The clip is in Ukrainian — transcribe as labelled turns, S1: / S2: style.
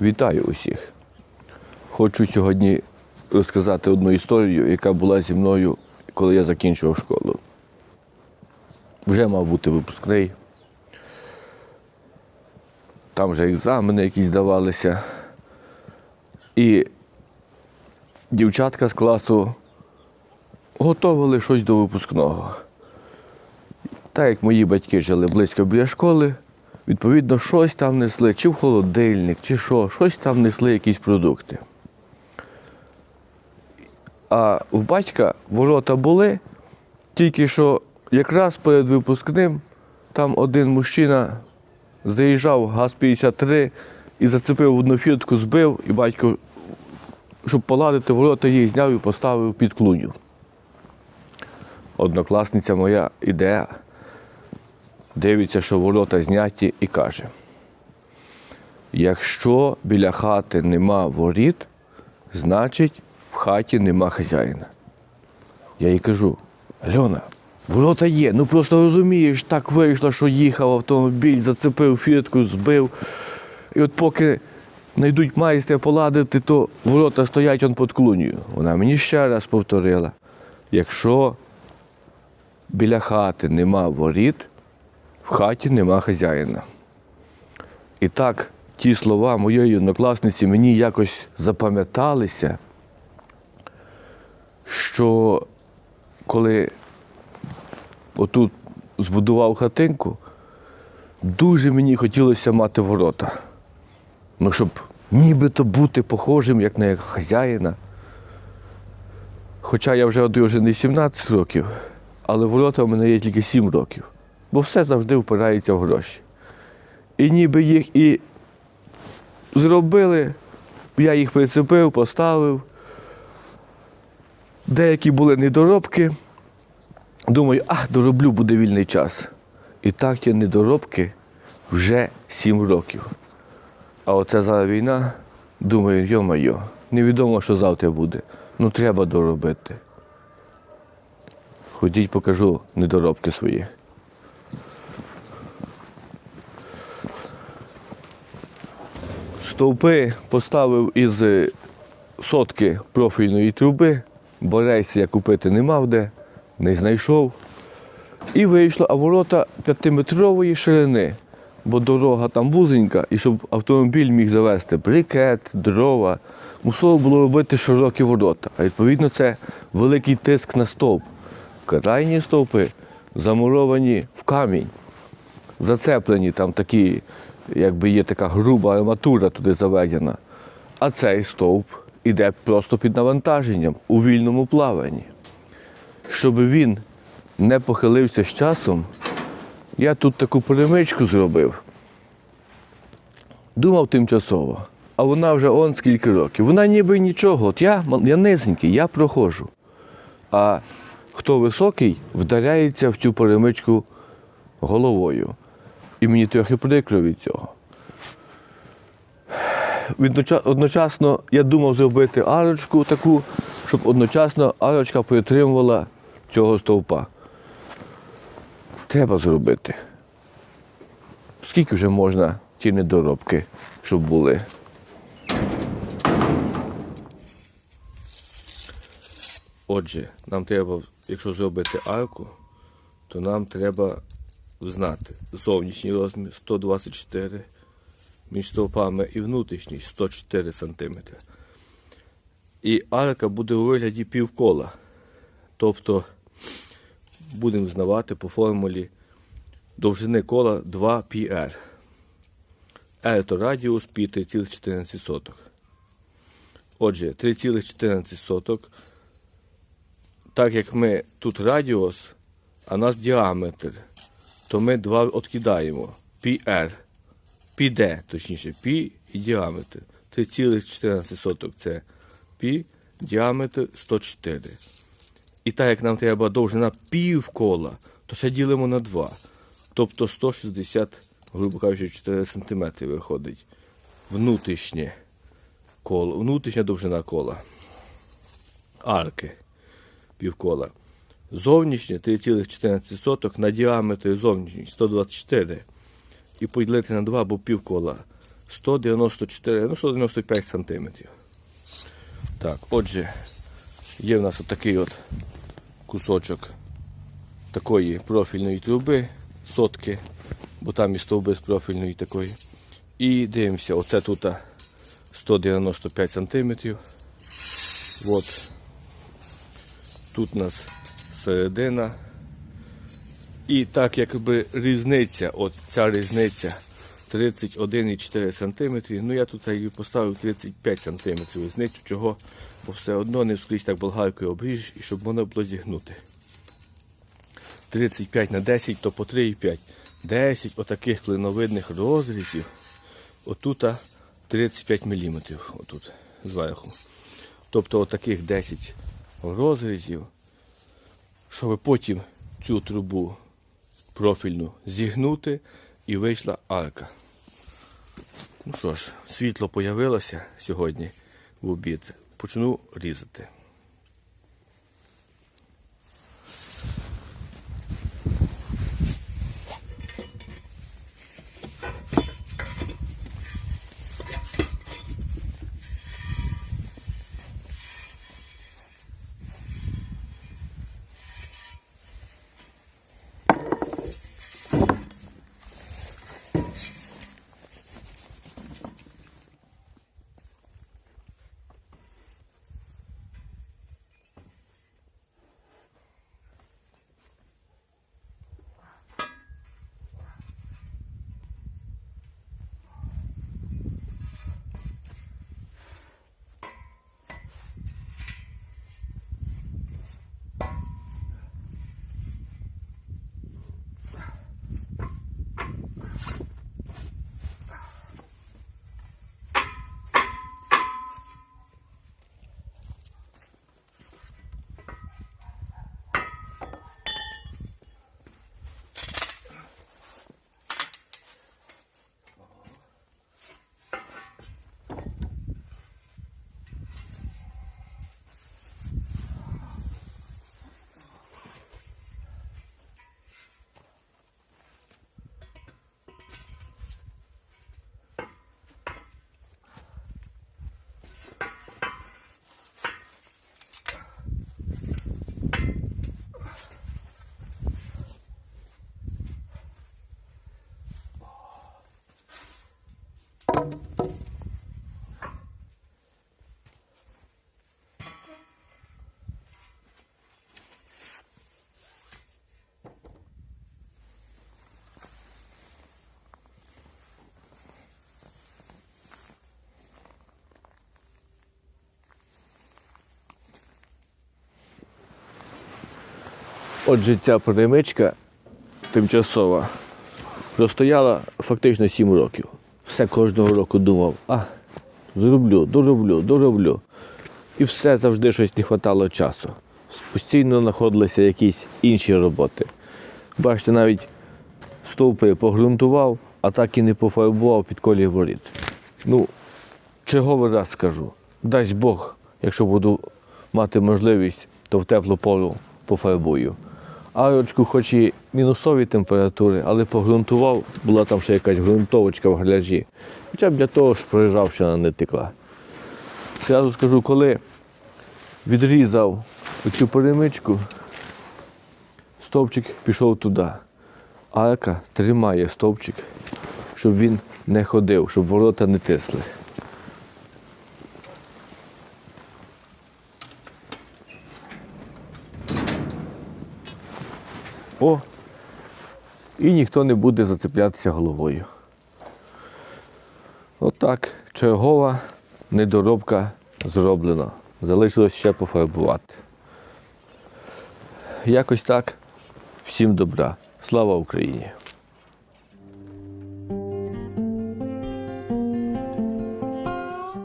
S1: Вітаю усіх! Хочу сьогодні розказати одну історію, яка була зі мною, коли я закінчував школу. Вже мав бути випускний. Там вже екзамени якісь здавалися. І дівчатка з класу готували щось до випускного. Так як мої батьки жили близько біля школи, відповідно, щось там несли, чи в холодильник, чи що, щось там несли якісь продукти. А в батька ворота були, тільки що якраз перед випускним там один мужчина заїжджав ГАЗ-53 і зацепив одну фіртку, збив, і батько, щоб поладити ворота, їх зняв і поставив під клуню. Однокласниця моя іде, дивиться, що ворота зняті, і каже: якщо біля хати нема воріт, значить в хаті нема хазяїна. Я їй кажу: Альона, ворота є, ну просто розумієш, так вийшло, що їхав автомобіль, зацепив фіртку, збив. І от поки знайдуть майстра поладити, то ворота стоять он під клунею. Вона мені ще раз повторила: якщо біля хати нема воріт, в хаті нема хазяїна. І так ті слова моєї однокласниці мені якось запам'яталися, що коли отут збудував хатинку, дуже мені хотілося мати ворота. Ну, щоб нібито бути похожим, як на хазяїна. Хоча я вже одружений 17 років, але ворота в мене є тільки 7 років, бо все завжди впирається в гроші. І ніби їх і зробили, я їх прицепив, поставив. Деякі були недоробки. Думаю, а, дороблю, буде вільний час. І так ті недоробки вже 7 років. А оце зараз війна, думаю, йо-майо, невідомо, що завтра буде. Ну треба доробити. Ходіть, покажу недоробки свої. Стовпи поставив із е, сотки профільної труби, бо рейси я купити не мав де, не знайшов. І вийшло, а ворота п'ятиметрової ширини, бо дорога там вузенька, і щоб автомобіль міг завести брикет, дрова, мусило було робити широкі ворота. А відповідно це великий тиск на стовп. Крайні стовпи замуровані в камінь, зацеплені там такі, якби є така груба арматура туди заведена. А цей стовп іде просто під навантаженням у вільному плаванні. Щоб він не похилився з часом, я тут таку перемичку зробив. Думав тимчасово, а вона вже он скільки років. Вона ніби нічого. От я, я низенький, я проходжу. А хто високий, вдаряється в цю перемичку головою. І мені трохи прикро від цього. Одночасно я думав зробити арочку таку, щоб одночасно арочка притримувала цього стовпа. Треба зробити. Скільки вже можна ті недоробки, щоб були? Отже, нам треба, якщо зробити арку, то нам треба знати зовнішній розмір 124 між стовпами і внутрішній 104 см. І арка буде у вигляді півкола. Тобто будемо знавати по формулі довжини кола 2πr. R то радіус π 3,14. Отже, 3,14. Так як ми тут радіус, а у нас діаметр, то ми 2 відкидаємо. πr. Піде, точніше, пі і діаметр. 3,14 це пі, діаметр 104. І так як нам треба довжина півкола, то ще ділимо на 2. Тобто 160, грубо кажучи, 4 см виходить. Внутрішнє коло, внутрішня довжина кола. Арки півкола. Зовнішнє 3,14 на діаметр зовнішній 124 і поділити на 2, бо півкола 194, ну 195 сантиметрів. Так, отже, є в нас отакий от кусочок такої профільної труби, сотки, бо там і стовби з профільної такої. І дивимося, оце тут 195 сантиметрів. От. Тут у нас середина. І так якби різниця, от ця різниця 31,4 см. Ну я тут і поставив 35 см різницю, чого, бо все одно не скрізь так болгаркою обріж, і щоб воно було зігнути. 35 на 10, то по 3,5. 10 отаких клиновидних розрізів. Отут 35 мм. Отут зверху. Тобто отаких 10 розрізів, щоб потім цю трубу профільну зігнути і вийшла арка. Ну що ж, світло появилося сьогодні в обід. Почну різати. Отже, ця перемичка тимчасова простояла фактично 7 років. Все кожного року думав, а зроблю, дороблю, дороблю. І все завжди щось не вистачало часу. Постійно знаходилися якісь інші роботи. Бачите, навіть стовпи погрунтував, а так і не пофарбував під колі воріт. Ну, чого раз скажу? Дасть Бог, якщо буду мати можливість, то в теплу пору пофарбую. Арочку, хоч і мінусові температури, але погрунтував, була там ще якась ґрунтовочка в гляжі. Хоча б для того, щоб прижавшина не текла. Зразу скажу, коли відрізав оцю перемичку, стовпчик пішов туди. Арка тримає стовпчик, щоб він не ходив, щоб ворота не тисли. О, і ніхто не буде зацеплятися головою. Отак, чергова недоробка зроблена. Залишилось ще пофарбувати. Якось так. Всім добра. Слава Україні!